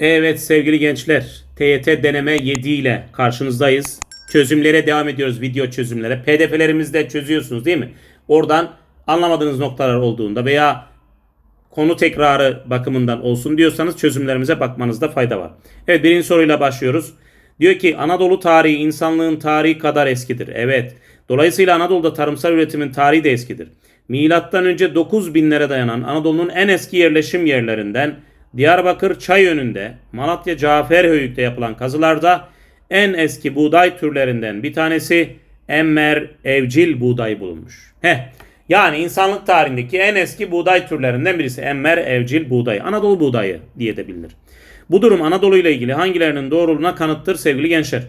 Evet sevgili gençler, TYT deneme 7 ile karşınızdayız. Çözümlere devam ediyoruz, video çözümlere. PDF'lerimizi de çözüyorsunuz değil mi? Oradan anlamadığınız noktalar olduğunda veya konu tekrarı bakımından olsun diyorsanız çözümlerimize bakmanızda fayda var. Evet birinci soruyla başlıyoruz. Diyor ki Anadolu tarihi insanlığın tarihi kadar eskidir. Evet. Dolayısıyla Anadolu'da tarımsal üretimin tarihi de eskidir. Milattan önce 9000'lere dayanan Anadolu'nun en eski yerleşim yerlerinden Diyarbakır Çayönü'nde, Malatya Caferhöyük'te yapılan kazılarda en eski buğday türlerinden bir tanesi emmer evcil buğday bulunmuş. Heh. Yani insanlık tarihindeki en eski buğday türlerinden birisi emmer evcil buğday. Anadolu buğdayı diye de bilinir. Bu durum Anadolu ile ilgili hangilerinin doğruluğuna kanıttır sevgili gençler.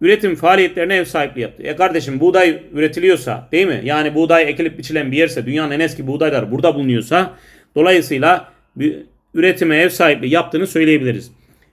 Üretim faaliyetlerine ev sahipliği yaptı. E kardeşim buğday üretiliyorsa değil mi? Yani buğday ekilip biçilen bir yerse dünyanın en eski buğdaylar burada bulunuyorsa dolayısıyla üretime ev sahipliği yaptığını söyleyebiliriz.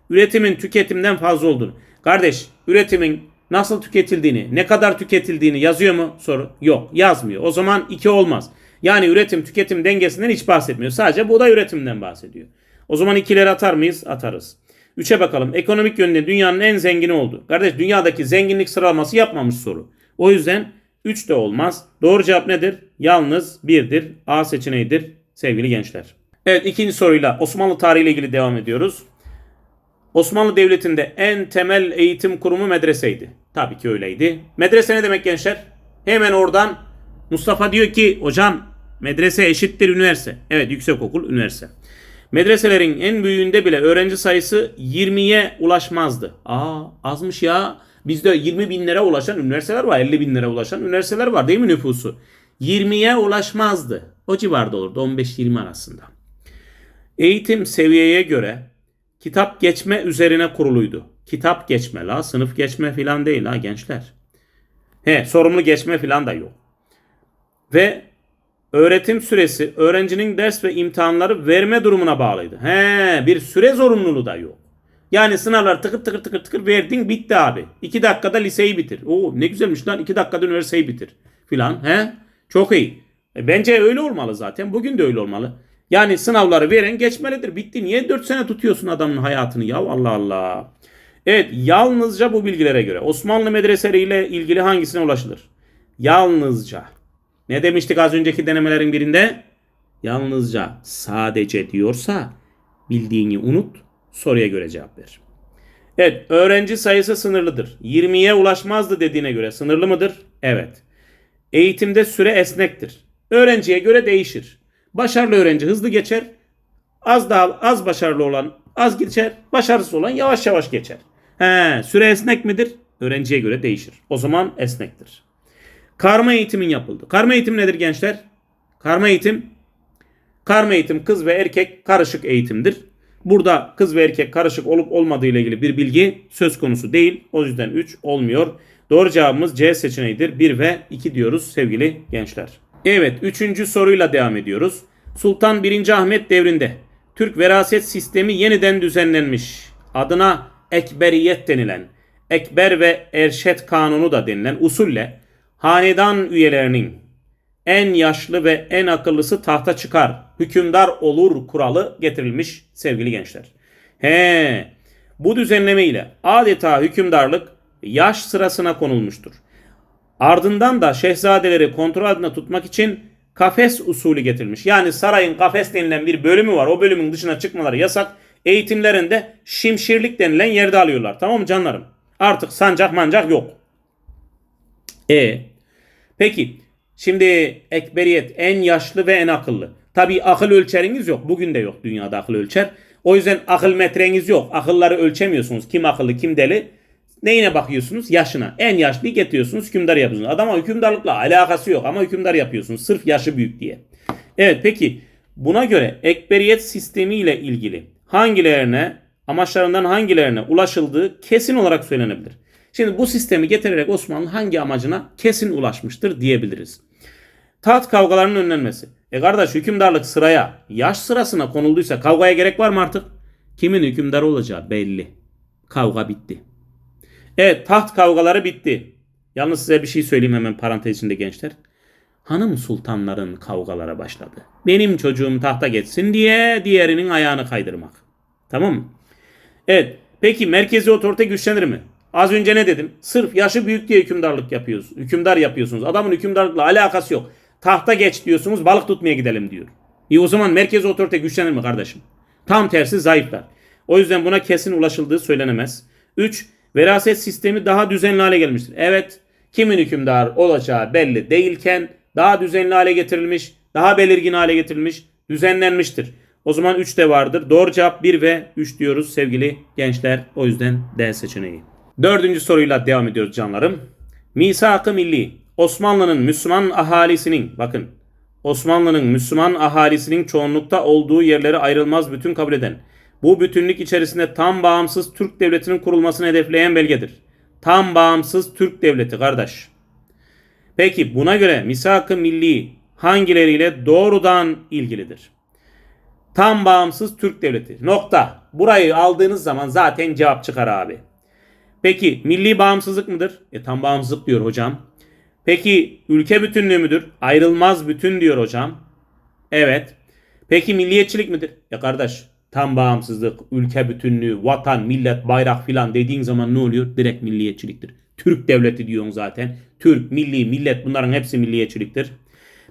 Üretimin tüketimden fazla olduğunu. Kardeş üretimin nasıl tüketildiğini, ne kadar tüketildiğini yazıyor mu? Soru. Yok yazmıyor. O zaman iki olmaz. Yani üretim tüketim dengesinden hiç bahsetmiyor. Sadece buğday üretiminden bahsediyor. O zaman ikileri atar mıyız? Atarız. Üçe bakalım. Ekonomik yönde dünyanın en zengini oldu. Kardeş dünyadaki zenginlik sıralaması yapmamış soru. O yüzden 3 de olmaz. Doğru cevap nedir? Yalnız 1'dir. A seçeneğidir sevgili gençler. Evet ikinci soruyla Osmanlı tarihiyle ilgili devam ediyoruz. Osmanlı Devleti'nde en temel eğitim kurumu medreseydi. Tabii ki öyleydi. Medrese ne demek gençler? Hemen oradan Mustafa diyor ki hocam medrese eşittir üniversite. Evet yüksekokul üniversite. Medreselerin en büyüğünde bile öğrenci sayısı 20'ye ulaşmazdı. Aa azmış ya. Bizde 20 binlere ulaşan üniversiteler var. 50 binlere ulaşan üniversiteler var değil mi nüfusu? 20'ye ulaşmazdı. O civarda olurdu 15-20 arasında. Eğitim seviyeye göre kitap geçme üzerine kuruluydu. Kitap geçme la sınıf geçme filan değil ha gençler. He sorumlu geçme filan da yok. Ve öğretim süresi öğrencinin ders ve imtihanları verme durumuna bağlıydı. He bir süre zorunluluğu da yok. Yani sınavlar tıkır tıkır tıkır tıkır verdin bitti abi. İki dakikada liseyi bitir. Oo ne güzelmiş lan iki dakikada üniversiteyi bitir filan. He çok iyi. E, bence öyle olmalı zaten. Bugün de öyle olmalı. Yani sınavları veren geçmelidir. Bitti. Niye 4 sene tutuyorsun adamın hayatını ya Allah Allah. Evet yalnızca bu bilgilere göre Osmanlı medreseleriyle ilgili hangisine ulaşılır? Yalnızca. Ne demiştik az önceki denemelerin birinde? Yalnızca sadece diyorsa bildiğini unut soruya göre cevap ver. Evet öğrenci sayısı sınırlıdır. 20'ye ulaşmazdı dediğine göre sınırlı mıdır? Evet. Eğitimde süre esnektir. Öğrenciye göre değişir. Başarılı öğrenci hızlı geçer. Az daha az başarılı olan az geçer. Başarısız olan yavaş yavaş geçer. He, süre esnek midir? Öğrenciye göre değişir. O zaman esnektir. Karma eğitimin yapıldı. Karma eğitim nedir gençler? Karma eğitim karma eğitim kız ve erkek karışık eğitimdir. Burada kız ve erkek karışık olup olmadığı ile ilgili bir bilgi söz konusu değil. O yüzden 3 olmuyor. Doğru cevabımız C seçeneğidir. 1 ve 2 diyoruz sevgili gençler. Evet 3. soruyla devam ediyoruz. Sultan 1. Ahmet devrinde Türk veraset sistemi yeniden düzenlenmiş. Adına ekberiyet denilen, ekber ve erşet kanunu da denilen usulle hanedan üyelerinin en yaşlı ve en akıllısı tahta çıkar, hükümdar olur kuralı getirilmiş sevgili gençler. He, bu düzenleme ile adeta hükümdarlık yaş sırasına konulmuştur. Ardından da şehzadeleri kontrol altında tutmak için kafes usulü getirilmiş. Yani sarayın kafes denilen bir bölümü var. O bölümün dışına çıkmaları yasak. Eğitimlerinde şimşirlik denilen yerde alıyorlar. Tamam mı canlarım? Artık sancak mancak yok. E Peki şimdi ekberiyet en yaşlı ve en akıllı. Tabii akıl ölçeriniz yok. Bugün de yok dünyada akıl ölçer. O yüzden akıl metreniz yok. Akılları ölçemiyorsunuz. Kim akıllı kim deli. Neyine bakıyorsunuz? Yaşına. En yaşlıyı getiriyorsunuz hükümdar yapıyorsunuz. Adama hükümdarlıkla alakası yok ama hükümdar yapıyorsunuz. Sırf yaşı büyük diye. Evet peki buna göre ekberiyet sistemi ile ilgili hangilerine amaçlarından hangilerine ulaşıldığı kesin olarak söylenebilir. Şimdi bu sistemi getirerek Osmanlı hangi amacına kesin ulaşmıştır diyebiliriz. Taht kavgalarının önlenmesi. E kardeş hükümdarlık sıraya, yaş sırasına konulduysa kavgaya gerek var mı artık? Kimin hükümdar olacağı belli. Kavga bitti. Evet taht kavgaları bitti. Yalnız size bir şey söyleyeyim hemen parantez içinde gençler. Hanım sultanların kavgalara başladı. Benim çocuğum tahta geçsin diye diğerinin ayağını kaydırmak. Tamam mı? Evet. Peki merkezi otorite güçlenir mi? Az önce ne dedim? Sırf yaşı büyük diye hükümdarlık yapıyorsunuz. Hükümdar yapıyorsunuz. Adamın hükümdarlıkla alakası yok. Tahta geç diyorsunuz balık tutmaya gidelim diyor. İyi o zaman merkezi otorite güçlenir mi kardeşim? Tam tersi zayıflar. O yüzden buna kesin ulaşıldığı söylenemez. 3. Veraset sistemi daha düzenli hale gelmiştir. Evet kimin hükümdar olacağı belli değilken daha düzenli hale getirilmiş, daha belirgin hale getirilmiş, düzenlenmiştir. O zaman 3 de vardır. Doğru cevap 1 ve 3 diyoruz sevgili gençler. O yüzden D seçeneği. Dördüncü soruyla devam ediyoruz canlarım. Misak-ı Milli Osmanlı'nın Müslüman ahalisinin bakın Osmanlı'nın Müslüman ahalisinin çoğunlukta olduğu yerleri ayrılmaz bütün kabul eden, bu bütünlük içerisinde tam bağımsız Türk devletinin kurulmasını hedefleyen belgedir. Tam bağımsız Türk devleti kardeş. Peki buna göre misak-ı milli hangileriyle doğrudan ilgilidir? Tam bağımsız Türk devleti. Nokta. Burayı aldığınız zaman zaten cevap çıkar abi. Peki milli bağımsızlık mıdır? E tam bağımsızlık diyor hocam. Peki ülke bütünlüğü müdür? Ayrılmaz bütün diyor hocam. Evet. Peki milliyetçilik midir? Ya kardeş tam bağımsızlık, ülke bütünlüğü, vatan, millet, bayrak filan dediğin zaman ne oluyor? Direkt milliyetçiliktir. Türk devleti diyorsun zaten. Türk, milli, millet bunların hepsi milliyetçiliktir.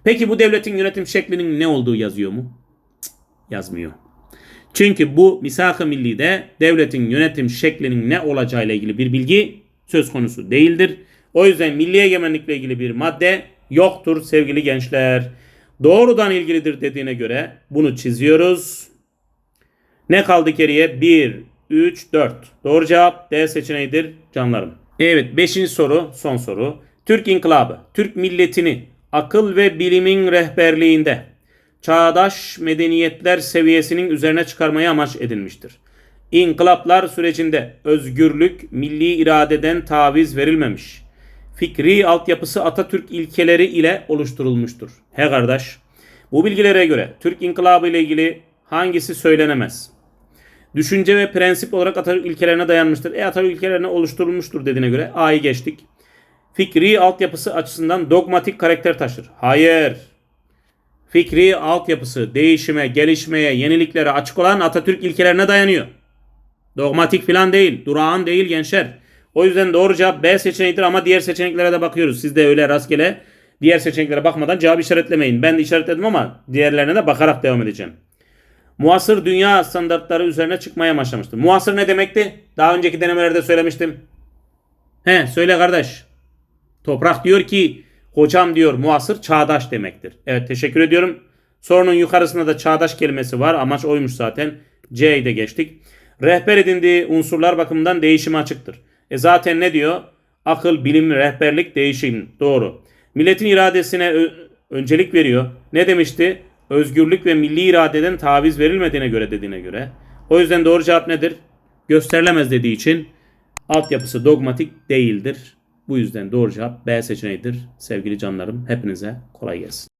Peki bu devletin yönetim şeklinin ne olduğu yazıyor mu? Cık, yazmıyor. Çünkü bu misak-ı millide devletin yönetim şeklinin ne olacağıyla ilgili bir bilgi söz konusu değildir. O yüzden milli egemenlikle ilgili bir madde yoktur sevgili gençler. Doğrudan ilgilidir dediğine göre bunu çiziyoruz. Ne kaldı geriye? 1, 3, 4. Doğru cevap D seçeneğidir canlarım. Evet 5. soru son soru. Türk İnkılabı, Türk milletini akıl ve bilimin rehberliğinde çağdaş medeniyetler seviyesinin üzerine çıkarmaya amaç edilmiştir. İnkılaplar sürecinde özgürlük milli iradeden taviz verilmemiş. Fikri altyapısı Atatürk ilkeleri ile oluşturulmuştur. He kardeş, bu bilgilere göre Türk İnkılabı ile ilgili hangisi söylenemez? Düşünce ve prensip olarak Atatürk ilkelerine dayanmıştır. E Atatürk ilkelerine oluşturulmuştur dediğine göre A'yı geçtik. Fikri altyapısı açısından dogmatik karakter taşır. Hayır. Fikri altyapısı değişime, gelişmeye, yeniliklere açık olan Atatürk ilkelerine dayanıyor. Dogmatik falan değil, durağan değil gençler. O yüzden doğru cevap B seçeneğidir ama diğer seçeneklere de bakıyoruz. Siz de öyle rastgele diğer seçeneklere bakmadan cevap işaretlemeyin. Ben de işaretledim ama diğerlerine de bakarak devam edeceğim. Muasır dünya standartları üzerine çıkmaya başlamıştır. Muasır ne demekti? Daha önceki denemelerde söylemiştim. He söyle kardeş. Toprak diyor ki hocam diyor muasır çağdaş demektir. Evet teşekkür ediyorum. Sorunun yukarısında da çağdaş kelimesi var. Amaç oymuş zaten. C'yi de geçtik. Rehber edindiği unsurlar bakımından değişime açıktır. E zaten ne diyor? Akıl, bilim, rehberlik, değişim. Doğru. Milletin iradesine öncelik veriyor. Ne demişti? Özgürlük ve milli iradeden taviz verilmediğine göre dediğine göre. O yüzden doğru cevap nedir? Gösterilemez dediği için altyapısı dogmatik değildir. Bu yüzden doğru cevap B seçeneğidir. Sevgili canlarım hepinize kolay gelsin.